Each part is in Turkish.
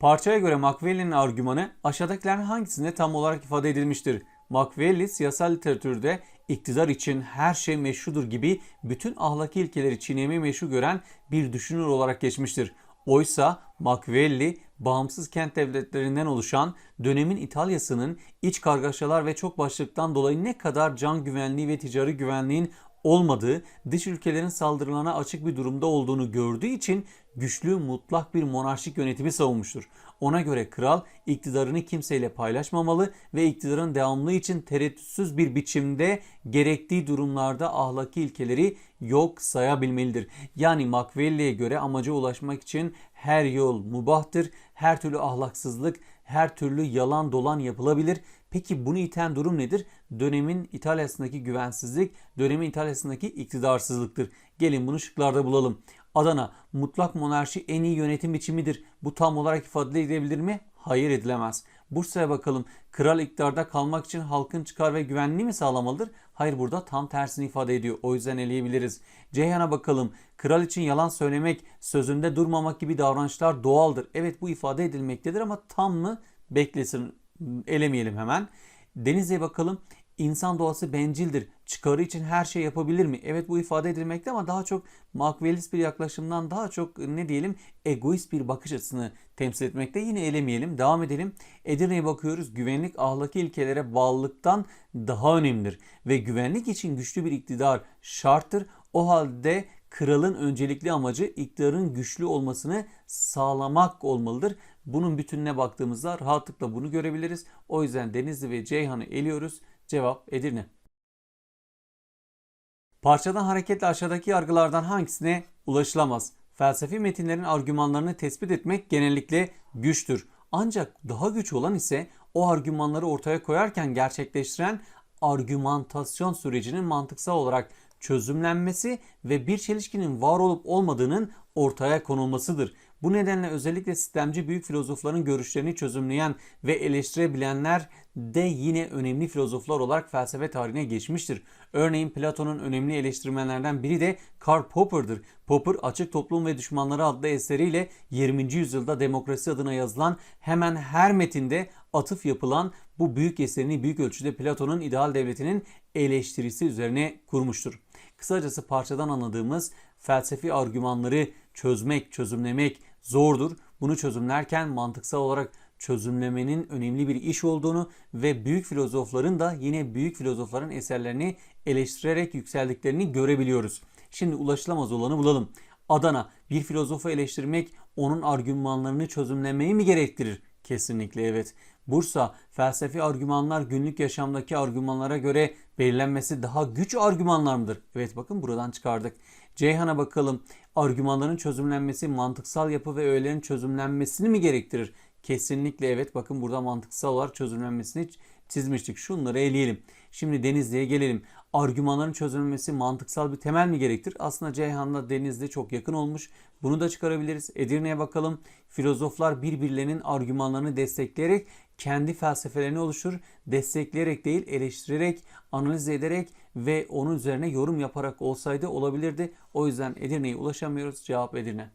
Parçaya göre Machiavelli'nin argümanı aşağıdakilerin hangisinde tam olarak ifade edilmiştir? Machiavelli siyasal literatürde iktidar için her şey meşrudur gibi bütün ahlaki ilkeleri çiğnemeyi meşru gören bir düşünür olarak geçmiştir. Oysa Machiavelli bağımsız kent devletlerinden oluşan dönemin İtalya'sının iç kargaşalar ve çok başlıktan dolayı ne kadar can güvenliği ve ticari güvenliğin olmadığı, dış ülkelerin saldırılarına açık bir durumda olduğunu gördüğü için güçlü mutlak bir monarşik yönetimi savunmuştur. Ona göre kral iktidarını kimseyle paylaşmamalı ve iktidarın devamlı için tereddütsüz bir biçimde gerektiği durumlarda ahlaki ilkeleri yok sayabilmelidir. Yani Machiavelli'ye göre amaca ulaşmak için her yol mubahtır, her türlü ahlaksızlık, her türlü yalan dolan yapılabilir. Peki bunu iten durum nedir? Dönemin İtalya'sındaki güvensizlik, dönemin İtalya'sındaki iktidarsızlıktır. Gelin bunu şıklarda bulalım. Adana, mutlak monarşi en iyi yönetim biçimidir. Bu tam olarak ifade edilebilir mi? Hayır edilemez. Bursa'ya bakalım. Kral iktidarda kalmak için halkın çıkar ve güvenliği mi sağlamalıdır? Hayır burada tam tersini ifade ediyor. O yüzden eleyebiliriz. Ceyhan'a bakalım. Kral için yalan söylemek, sözünde durmamak gibi davranışlar doğaldır. Evet bu ifade edilmektedir ama tam mı? Beklesin. Elemeyelim hemen. Denizli'ye bakalım. İnsan doğası bencildir. Çıkarı için her şey yapabilir mi? Evet bu ifade edilmekte ama daha çok Machiavellist bir yaklaşımdan daha çok ne diyelim egoist bir bakış açısını temsil etmekte. Yine elemeyelim. Devam edelim. Edirne'ye bakıyoruz. Güvenlik ahlaki ilkelere bağlılıktan daha önemlidir. Ve güvenlik için güçlü bir iktidar şarttır. O halde kralın öncelikli amacı iktidarın güçlü olmasını sağlamak olmalıdır. Bunun bütününe baktığımızda rahatlıkla bunu görebiliriz. O yüzden Denizli ve Ceyhan'ı eliyoruz. Cevap Edirne. Parçadan hareketle aşağıdaki yargılardan hangisine ulaşılamaz? Felsefi metinlerin argümanlarını tespit etmek genellikle güçtür. Ancak daha güç olan ise o argümanları ortaya koyarken gerçekleştiren argümantasyon sürecinin mantıksal olarak çözümlenmesi ve bir çelişkinin var olup olmadığının ortaya konulmasıdır. Bu nedenle özellikle sistemci büyük filozofların görüşlerini çözümleyen ve eleştirebilenler de yine önemli filozoflar olarak felsefe tarihine geçmiştir. Örneğin Platon'un önemli eleştirmenlerden biri de Karl Popper'dır. Popper Açık Toplum ve Düşmanları adlı eseriyle 20. yüzyılda demokrasi adına yazılan hemen her metinde atıf yapılan bu büyük eserini büyük ölçüde Platon'un ideal devletinin eleştirisi üzerine kurmuştur. Kısacası parçadan anladığımız felsefi argümanları çözmek, çözümlemek zordur. Bunu çözümlerken mantıksal olarak çözümlemenin önemli bir iş olduğunu ve büyük filozofların da yine büyük filozofların eserlerini eleştirerek yükseldiklerini görebiliyoruz. Şimdi ulaşılamaz olanı bulalım. Adana bir filozofu eleştirmek onun argümanlarını çözümlemeyi mi gerektirir? Kesinlikle evet. Bursa felsefi argümanlar günlük yaşamdaki argümanlara göre belirlenmesi daha güç argümanlar mıdır? Evet bakın buradan çıkardık. Ceyhan'a bakalım. Argümanların çözümlenmesi mantıksal yapı ve öğelerin çözümlenmesini mi gerektirir? Kesinlikle evet. Bakın burada mantıksal olarak çözümlenmesini çizmiştik. Şunları eleyelim. Şimdi Denizli'ye gelelim. Argümanların çözülmesi mantıksal bir temel mi gerektir? Aslında Ceyhan'la Denizli çok yakın olmuş. Bunu da çıkarabiliriz. Edirne'ye bakalım. Filozoflar birbirlerinin argümanlarını destekleyerek kendi felsefelerini oluşturur. Destekleyerek değil, eleştirerek, analiz ederek ve onun üzerine yorum yaparak olsaydı olabilirdi. O yüzden Edirne'ye ulaşamıyoruz. Cevap Edirne.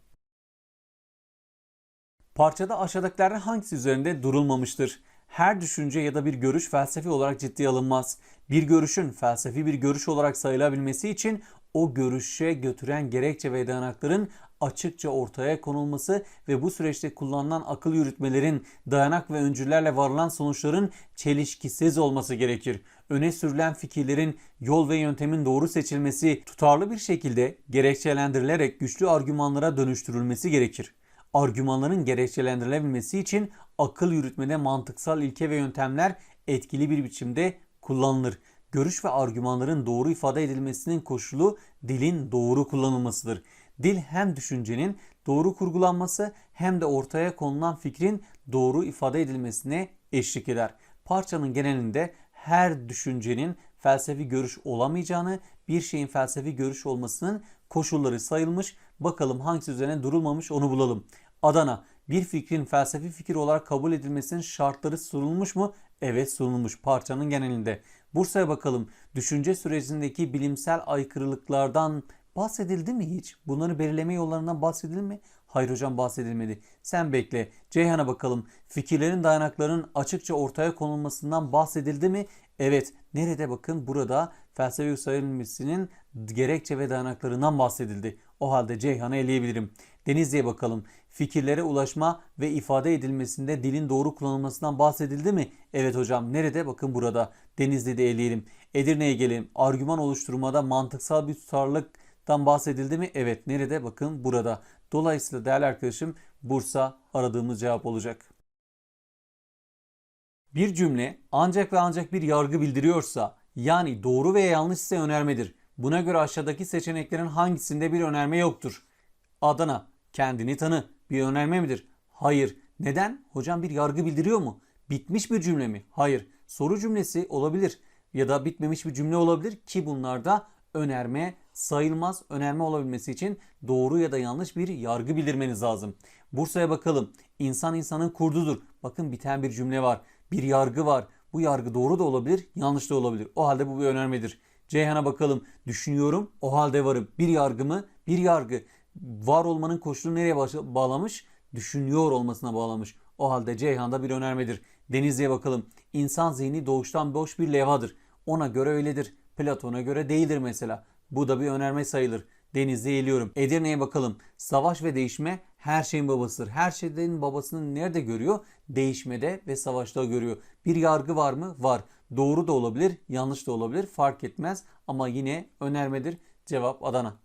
Parçada aşağıdakilerden hangisi üzerinde durulmamıştır? Her düşünce ya da bir görüş felsefi olarak ciddiye alınmaz. Bir görüşün felsefi bir görüş olarak sayılabilmesi için o görüşe götüren gerekçe ve dayanakların açıkça ortaya konulması ve bu süreçte kullanılan akıl yürütmelerin dayanak ve öncüllerle varılan sonuçların çelişkisiz olması gerekir. Öne sürülen fikirlerin yol ve yöntemin doğru seçilmesi tutarlı bir şekilde gerekçelendirilerek güçlü argümanlara dönüştürülmesi gerekir. Argümanların gerekçelendirilebilmesi için akıl yürütmede mantıksal ilke ve yöntemler etkili bir biçimde kullanılır. Görüş ve argümanların doğru ifade edilmesinin koşulu dilin doğru kullanılmasıdır. Dil hem düşüncenin doğru kurgulanması hem de ortaya konulan fikrin doğru ifade edilmesine eşlik eder. Parçanın genelinde her düşüncenin felsefi görüş olamayacağını, bir şeyin felsefi görüş olmasının koşulları sayılmış. Bakalım hangisi üzerine durulmamış onu bulalım. Adana bir fikrin felsefi fikir olarak kabul edilmesinin şartları sunulmuş mu? Evet sunulmuş parçanın genelinde. Bursa'ya bakalım. Düşünce sürecindeki bilimsel aykırılıklardan bahsedildi mi hiç? Bunları belirleme yollarından bahsedildi mi? Hayır hocam bahsedilmedi. Sen bekle. Ceyhan'a bakalım. Fikirlerin dayanaklarının açıkça ortaya konulmasından bahsedildi mi? Evet. Nerede bakın burada felsefe yükselmesinin gerekçe ve dayanaklarından bahsedildi. O halde Ceyhan'ı eleyebilirim. Denizli'ye bakalım. Fikirlere ulaşma ve ifade edilmesinde dilin doğru kullanılmasından bahsedildi mi? Evet hocam. Nerede? Bakın burada. Denizli'de eleyelim. Edirne'ye gelelim. Argüman oluşturmada mantıksal bir tutarlılıktan bahsedildi mi? Evet. Nerede? Bakın burada. Dolayısıyla değerli arkadaşım Bursa aradığımız cevap olacak. Bir cümle ancak ve ancak bir yargı bildiriyorsa yani doğru veya yanlış ise önermedir. Buna göre aşağıdaki seçeneklerin hangisinde bir önerme yoktur? Adana, kendini tanı. Bir önerme midir? Hayır. Neden? Hocam bir yargı bildiriyor mu? Bitmiş bir cümle mi? Hayır. Soru cümlesi olabilir ya da bitmemiş bir cümle olabilir ki bunlarda önerme sayılmaz. Önerme olabilmesi için doğru ya da yanlış bir yargı bildirmeniz lazım. Bursa'ya bakalım. İnsan insanın kurdudur. Bakın biten bir cümle var. Bir yargı var. Bu yargı doğru da olabilir, yanlış da olabilir. O halde bu bir önermedir. Ceyhan'a bakalım. Düşünüyorum, o halde varım. Bir yargı mı? Bir yargı. Var olmanın koşulunu nereye bağlamış? Düşünüyor olmasına bağlamış. O halde Ceyhan'da bir önermedir. Denizli'ye bakalım. İnsan zihni doğuştan boş bir levhadır. Ona göre öyledir. Platon'a göre değildir mesela. Bu da bir önerme sayılır. Denizli'ye eğiliyorum. Edirne'ye bakalım. Savaş ve değişme her şeyin babasıdır. Her şeyin babasını nerede görüyor? Değişmede ve savaşta görüyor. Bir yargı var mı? Var. Doğru da olabilir, yanlış da olabilir. Fark etmez ama yine önermedir. Cevap Adana.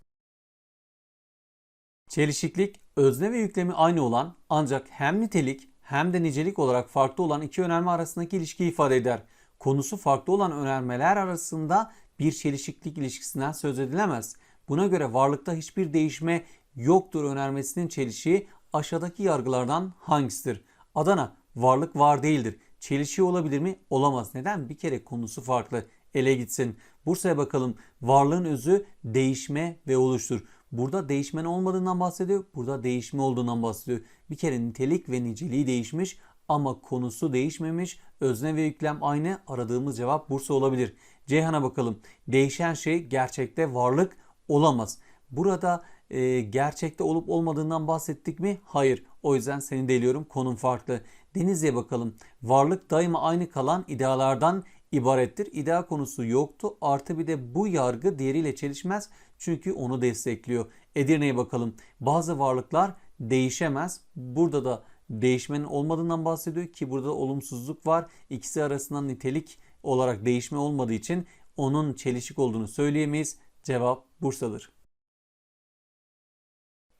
Çelişiklik, özne ve yüklemi aynı olan ancak hem nitelik hem de nicelik olarak farklı olan iki önerme arasındaki ilişkiyi ifade eder. Konusu farklı olan önermeler arasında bir çelişiklik ilişkisinden söz edilemez. Buna göre varlıkta hiçbir değişme yoktur önermesinin çelişiği aşağıdaki yargılardan hangisidir? Adana, varlık var değildir. Çelişiği olabilir mi? Olamaz. Neden? Bir kere konusu farklı. Ele gitsin. Bursa'ya bakalım. Varlığın özü değişme ve oluştur. Burada değişmen olmadığından bahsediyor. Burada değişme olduğundan bahsediyor. Bir kere nitelik ve niceliği değişmiş ama konusu değişmemiş. Özne ve yüklem aynı. Aradığımız cevap Bursa olabilir. Ceyhan'a bakalım. Değişen şey gerçekte varlık olamaz. Burada e, gerçekte olup olmadığından bahsettik mi? Hayır. O yüzden seni deliyorum. Konum farklı. Denizli'ye bakalım. Varlık daima aynı kalan idealardan ibarettir. İdeal konusu yoktu. Artı bir de bu yargı diğeriyle çelişmez. Çünkü onu destekliyor. Edirne'ye bakalım. Bazı varlıklar değişemez. Burada da değişmenin olmadığından bahsediyor ki burada olumsuzluk var. İkisi arasından nitelik olarak değişme olmadığı için onun çelişik olduğunu söyleyemeyiz. Cevap Bursa'dır.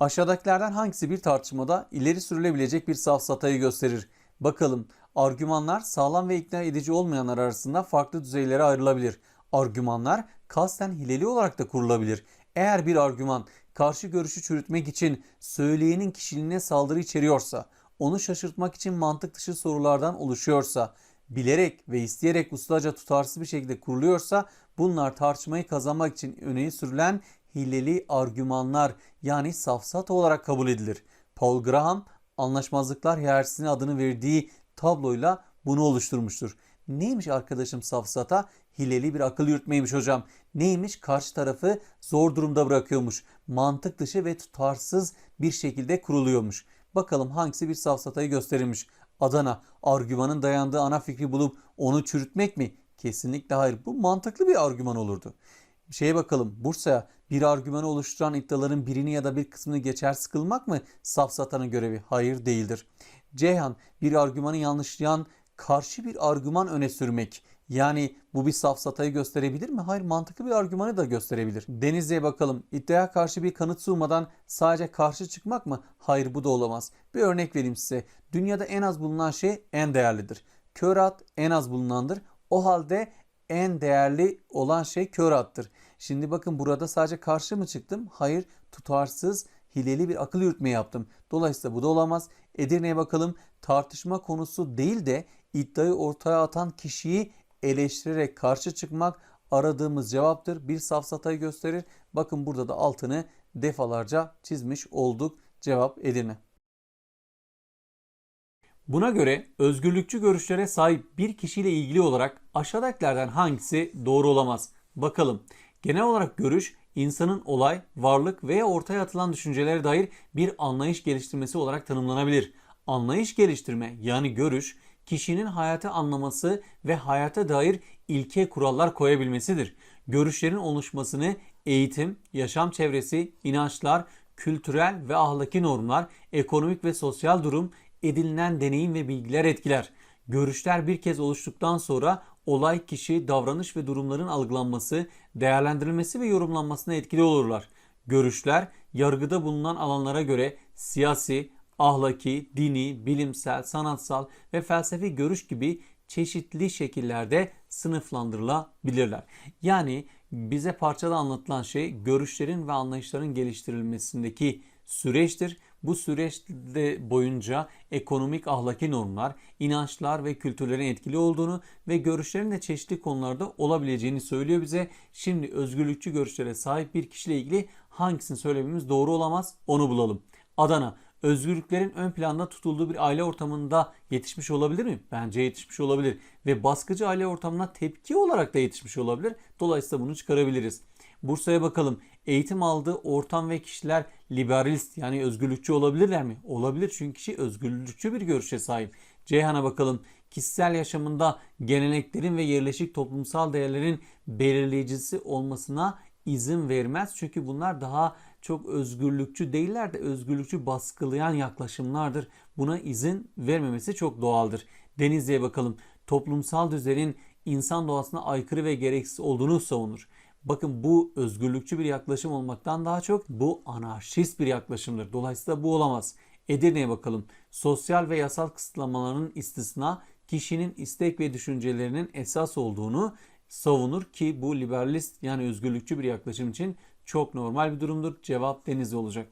Aşağıdakilerden hangisi bir tartışmada ileri sürülebilecek bir safsatayı gösterir? Bakalım argümanlar sağlam ve ikna edici olmayanlar arasında farklı düzeylere ayrılabilir. Argümanlar kasten hileli olarak da kurulabilir. Eğer bir argüman karşı görüşü çürütmek için söyleyenin kişiliğine saldırı içeriyorsa, onu şaşırtmak için mantık dışı sorulardan oluşuyorsa, bilerek ve isteyerek ustaca tutarsız bir şekilde kuruluyorsa bunlar tartışmayı kazanmak için öne sürülen hileli argümanlar yani safsata olarak kabul edilir. Paul Graham anlaşmazlıklar hiyerarşisine adını verdiği tabloyla bunu oluşturmuştur. Neymiş arkadaşım safsata? Hileli bir akıl yürütmeymiş hocam. Neymiş? Karşı tarafı zor durumda bırakıyormuş. Mantık dışı ve tutarsız bir şekilde kuruluyormuş. Bakalım hangisi bir safsatayı gösterilmiş. Adana, argümanın dayandığı ana fikri bulup onu çürütmek mi? Kesinlikle hayır. Bu mantıklı bir argüman olurdu. Şeye bakalım. Bursa'ya bir argümanı oluşturan iddiaların birini ya da bir kısmını geçer sıkılmak mı safsatanın görevi? Hayır değildir. Ceyhan bir argümanı yanlışlayan karşı bir argüman öne sürmek. Yani bu bir safsatayı gösterebilir mi? Hayır mantıklı bir argümanı da gösterebilir. Denizli'ye bakalım. İddiaya karşı bir kanıt sunmadan sadece karşı çıkmak mı? Hayır bu da olamaz. Bir örnek vereyim size. Dünyada en az bulunan şey en değerlidir. Kör at en az bulunandır. O halde en değerli olan şey kör attır. Şimdi bakın burada sadece karşı mı çıktım? Hayır tutarsız hileli bir akıl yürütme yaptım. Dolayısıyla bu da olamaz. Edirne'ye bakalım. Tartışma konusu değil de iddiayı ortaya atan kişiyi eleştirerek karşı çıkmak aradığımız cevaptır. Bir safsatayı gösterir. Bakın burada da altını defalarca çizmiş olduk. Cevap Edirne. Buna göre özgürlükçü görüşlere sahip bir kişiyle ilgili olarak aşağıdakilerden hangisi doğru olamaz? Bakalım. Genel olarak görüş insanın olay, varlık veya ortaya atılan düşüncelere dair bir anlayış geliştirmesi olarak tanımlanabilir. Anlayış geliştirme yani görüş, kişinin hayatı anlaması ve hayata dair ilke kurallar koyabilmesidir. Görüşlerin oluşmasını eğitim, yaşam çevresi, inançlar, kültürel ve ahlaki normlar, ekonomik ve sosyal durum, edinilen deneyim ve bilgiler etkiler. Görüşler bir kez oluştuktan sonra olay, kişi, davranış ve durumların algılanması, değerlendirilmesi ve yorumlanmasına etkili olurlar. Görüşler yargıda bulunan alanlara göre siyasi, ahlaki, dini, bilimsel, sanatsal ve felsefi görüş gibi çeşitli şekillerde sınıflandırılabilirler. Yani bize parçada anlatılan şey görüşlerin ve anlayışların geliştirilmesindeki süreçtir. Bu süreçte boyunca ekonomik ahlaki normlar, inançlar ve kültürlerin etkili olduğunu ve görüşlerin de çeşitli konularda olabileceğini söylüyor bize. Şimdi özgürlükçü görüşlere sahip bir kişiyle ilgili hangisini söylememiz doğru olamaz onu bulalım. Adana özgürlüklerin ön planda tutulduğu bir aile ortamında yetişmiş olabilir mi? Bence yetişmiş olabilir. Ve baskıcı aile ortamına tepki olarak da yetişmiş olabilir. Dolayısıyla bunu çıkarabiliriz. Bursa'ya bakalım. Eğitim aldığı ortam ve kişiler liberalist yani özgürlükçü olabilirler mi? Olabilir çünkü kişi özgürlükçü bir görüşe sahip. Ceyhan'a bakalım. Kişisel yaşamında geleneklerin ve yerleşik toplumsal değerlerin belirleyicisi olmasına izin vermez. Çünkü bunlar daha çok özgürlükçü değiller de özgürlükçü baskılayan yaklaşımlardır. Buna izin vermemesi çok doğaldır. Denizli'ye bakalım. Toplumsal düzenin insan doğasına aykırı ve gereksiz olduğunu savunur. Bakın bu özgürlükçü bir yaklaşım olmaktan daha çok bu anarşist bir yaklaşımdır. Dolayısıyla bu olamaz. Edirne'ye bakalım. Sosyal ve yasal kısıtlamaların istisna kişinin istek ve düşüncelerinin esas olduğunu savunur ki bu liberalist yani özgürlükçü bir yaklaşım için çok normal bir durumdur. Cevap Denizli olacak.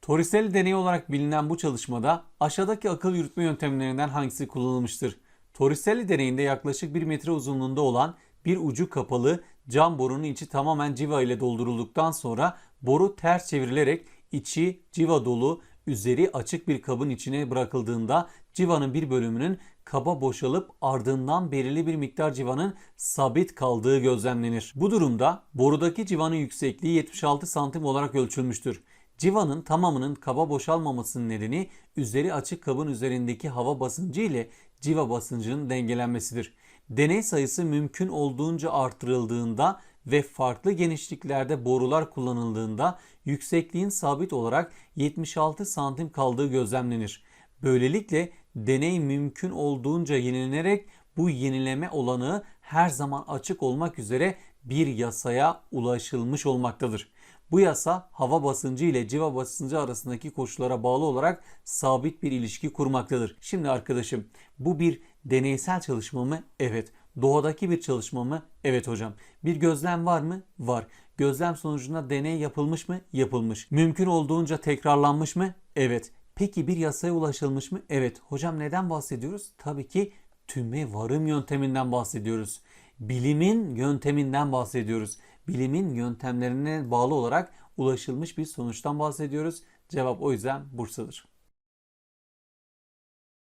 Torricelli deneyi olarak bilinen bu çalışmada aşağıdaki akıl yürütme yöntemlerinden hangisi kullanılmıştır? Torricelli deneyinde yaklaşık 1 metre uzunluğunda olan bir ucu kapalı cam borunun içi tamamen civa ile doldurulduktan sonra boru ters çevrilerek içi civa dolu üzeri açık bir kabın içine bırakıldığında civanın bir bölümünün kaba boşalıp ardından belirli bir miktar civanın sabit kaldığı gözlemlenir. Bu durumda borudaki civanın yüksekliği 76 santim olarak ölçülmüştür. Civanın tamamının kaba boşalmamasının nedeni üzeri açık kabın üzerindeki hava basıncı ile civa basıncının dengelenmesidir. Deney sayısı mümkün olduğunca artırıldığında ve farklı genişliklerde borular kullanıldığında yüksekliğin sabit olarak 76 santim kaldığı gözlemlenir. Böylelikle deney mümkün olduğunca yenilenerek bu yenileme olanı her zaman açık olmak üzere bir yasaya ulaşılmış olmaktadır. Bu yasa hava basıncı ile civa basıncı arasındaki koşullara bağlı olarak sabit bir ilişki kurmaktadır. Şimdi arkadaşım bu bir deneysel çalışma mı? Evet. Doğadaki bir çalışma mı? Evet hocam. Bir gözlem var mı? Var. Gözlem sonucunda deney yapılmış mı? Yapılmış. Mümkün olduğunca tekrarlanmış mı? Evet. Peki bir yasaya ulaşılmış mı? Evet. Hocam neden bahsediyoruz? Tabii ki tüme varım yönteminden bahsediyoruz. Bilimin yönteminden bahsediyoruz. Bilimin yöntemlerine bağlı olarak ulaşılmış bir sonuçtan bahsediyoruz. Cevap o yüzden Bursa'dır.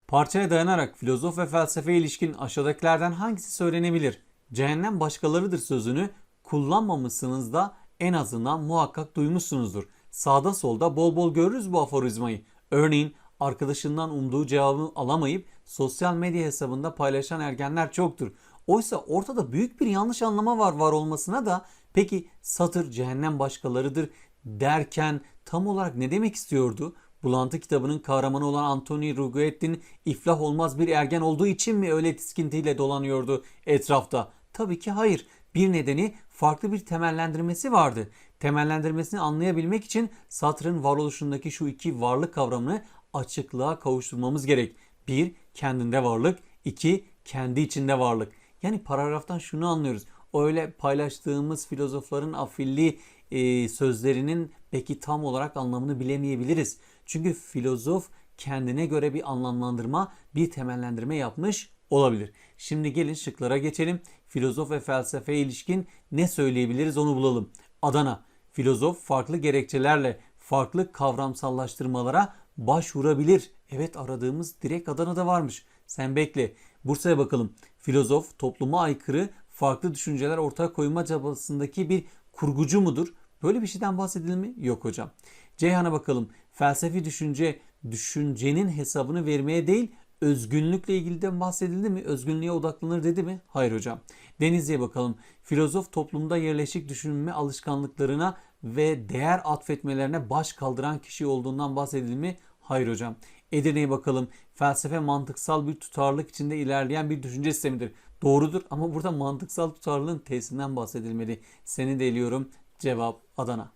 Parçaya dayanarak filozof ve felsefe ilişkin aşağıdakilerden hangisi söylenebilir? Cehennem başkalarıdır sözünü kullanmamışsınız da en azından muhakkak duymuşsunuzdur. Sağda solda bol bol görürüz bu aforizmayı. Örneğin arkadaşından umduğu cevabı alamayıp sosyal medya hesabında paylaşan ergenler çoktur. Oysa ortada büyük bir yanlış anlama var var olmasına da peki satır cehennem başkalarıdır derken tam olarak ne demek istiyordu? Bulantı kitabının kahramanı olan Anthony Ruguettin iflah olmaz bir ergen olduğu için mi öyle tiskintiyle dolanıyordu etrafta? Tabii ki hayır. Bir nedeni farklı bir temellendirmesi vardı. Temellendirmesini anlayabilmek için satırın varoluşundaki şu iki varlık kavramını açıklığa kavuşturmamız gerek. Bir, kendinde varlık. iki kendi içinde varlık. Yani paragraftan şunu anlıyoruz. Öyle paylaştığımız filozofların afilli e, sözlerinin peki tam olarak anlamını bilemeyebiliriz. Çünkü filozof kendine göre bir anlamlandırma, bir temellendirme yapmış olabilir. Şimdi gelin şıklara geçelim. Filozof ve felsefe ilişkin ne söyleyebiliriz onu bulalım. Adana. Filozof farklı gerekçelerle farklı kavramsallaştırmalara başvurabilir. Evet aradığımız direkt Adana'da varmış. Sen bekle. Bursa'ya bakalım. Filozof topluma aykırı farklı düşünceler ortaya koyma çabasındaki bir kurgucu mudur? Böyle bir şeyden bahsedildi mi? Yok hocam. Ceyhan'a bakalım. Felsefi düşünce düşüncenin hesabını vermeye değil özgünlükle ilgili de bahsedildi mi? Özgünlüğe odaklanır dedi mi? Hayır hocam. Denizli'ye bakalım. Filozof toplumda yerleşik düşünme alışkanlıklarına ve değer atfetmelerine baş kaldıran kişi olduğundan bahsedildi mi? Hayır hocam. Edirne'ye bakalım. Felsefe mantıksal bir tutarlılık içinde ilerleyen bir düşünce sistemidir. Doğrudur ama burada mantıksal tutarlılığın tesinden bahsedilmeli. Seni de eliyorum. Cevap Adana.